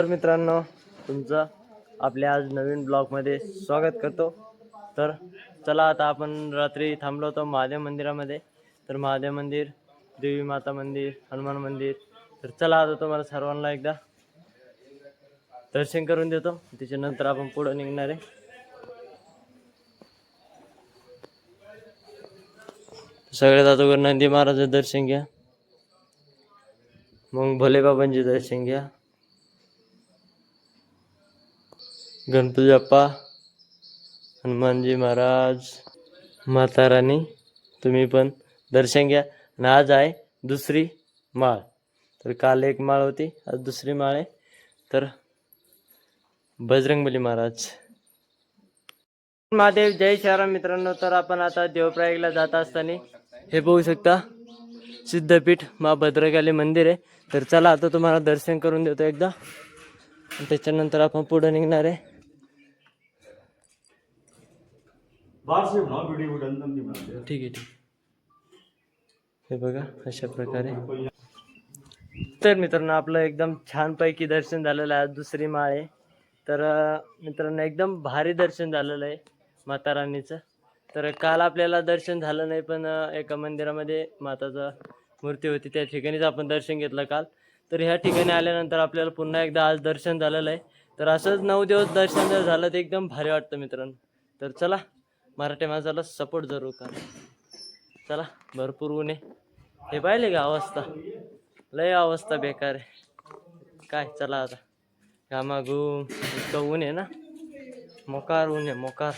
तर मित्रांनो तुमचं आपल्या आज नवीन ब्लॉगमध्ये स्वागत करतो. तर चला आता आपण रात्री थांबलो होतो महादेव मंदिरामध्ये. तर महादेव मंदिर देवी माता मंदिर हनुमान मंदिर. तर चला आता तुम्हाला सर्वांना एकदा दर्शन करून देतो. त्याच्यानंतर आपण पुढं निघणार आहे. सगळ्यात अगोदर नंदी महाराजाचं दर्शन घ्या. मग भोले बाबांचे दर्शन घ्या. गणपती बाप्पा हनुमानजी महाराज माता राणी तुम्ही पण दर्शन घ्या. आणि आज आहे दुसरी माळ. तर काल एक माळ होती आज दुसरी माळ आहे. तर बजरंगबली महाराज. महादेव जय शहराम मित्रांनो. तर आपण आता देवप्रयागला जात असताना हे बघू शकता सिद्धपीठ मा भद्रकाली मंदिर आहे. तर चला आता तुम्हाला दर्शन करून देतो एकदा. त्याच्यानंतर आपण पुढे निघणार आहे. ठीक आहे ठीक हे। बघा अशा प्रकारे। तर मित्रांनो आपलं एकदम छानपैकी दर्शन झालेलं आहे आज दुसरी माळ आहे. तर अं, मित्रांनो एकदम भारी दर्शन झालेलं आहे माता राणीचं तर काल आपल्याला दर्शन झालं नाही पण अं, एका मंदिरामध्ये माताचा मूर्ती होती त्या ठिकाणीच आपण दर्शन घेतलं काल. तर ह्या ठिकाणी आल्यानंतर आपल्याला पुन्हा एकदा आज दर्शन झालेलं आहे. तर असंच नऊ दिवस दर्शन जर झालं तर एकदम भारी वाटतं मित्रांनो. तर चला मराठी माणसाला सपोर्ट जरूर करा. चला भरपूर ऊन आहे. हे पाहिले का अवस्था? लय अवस्था बेकार आहे. काय चला आता. घामाघूम इतकं ऊन आहे ना? मोकार ऊन आहे मोकार.